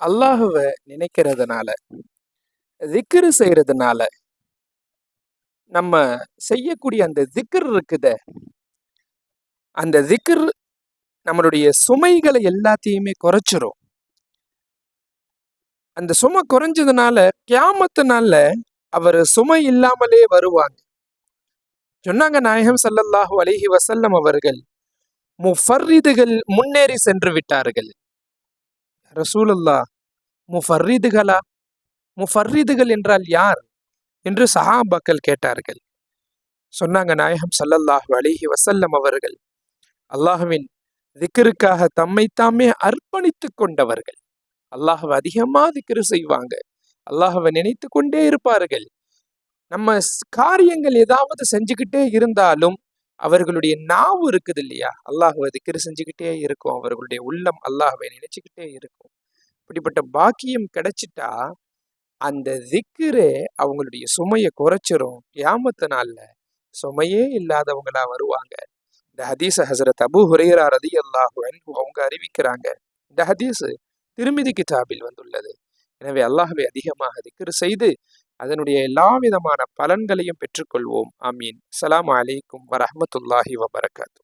அல்லாஹுவ நினைக்கிறதுனால திக்ரு செய்யறதுனால நம்ம செய்யக்கூடிய அந்த திக்ர் இருக்குதே அந்த திக்ர் நம்மளுடைய சுமைகளை எல்லாத்தையுமே குறைச்சிரும். அந்த சுமை குறைஞ்சதுனால கியாமத்தினால அவர் சுமை இல்லாமலே வருவாங்க. சொன்னாங்க நாயகம் சல்லல்லாஹு அலிஹி வசல்லம் அவர்கள் முஃபர்ரிதுகள் முன்னேறி சென்று விட்டார்கள். ரசூலுல்லா முஃபர்ரிதுகளா? முஃபர்ரிதுகள் என்றால் யார்? என்று சஹாபாக்கள் கேட்டார்கள். சொன்னாங்க நாயகம் சல்லல்லாஹ் அலிஹி வசல்லம் அவர்கள் அல்லாஹுவின் திக்ருக்காக தம்மைத்தாமே அர்ப்பணித்து கொண்டவர்கள். அல்லாஹவை அதிகமாக திக்ரு செய்வாங்க. அல்லாஹவை நினைத்து கொண்டே இருப்பார்கள். நம்ம ஸ்- காரியங்கள் ஏதாவது செஞ்சுக்கிட்டே இருந்தாலும் அவர்களுடைய நாவு இருக்குது இல்லையா? அல்லாஹுவை திக்கிற செஞ்சுக்கிட்டே இருக்கும். அவர்களுடைய உள்ளம் அல்லாஹ்வை நினைச்சுக்கிட்டே இருக்கும். இப்படிப்பட்ட பாக்கியம் கிடைச்சிட்டா அந்த திக்கரே அவங்களுடைய சுமையை குறைச்சிரும். கியாமத்து நாள்ல சுமையே இல்லாதவங்களா வருவாங்க. இந்த ஹதீஸ் ஹசரத் அபு ஹுரைரா ரதி அல்லாஹு அவங்க அறிவிக்கிறாங்க. இந்த ஹதீஸ் திருமிதி கிதாபில் வந்துள்ளது. எனவே அல்லாஹவை அதிகமாக திக்கர் செய்து அதனுடைய எல்லா விதமான பலன்களையும் பெற்றுக்கொள்வோம். ஆமீன். அலாம் அலைக்கும் வரமத்துல்லாஹி வபரகாத்து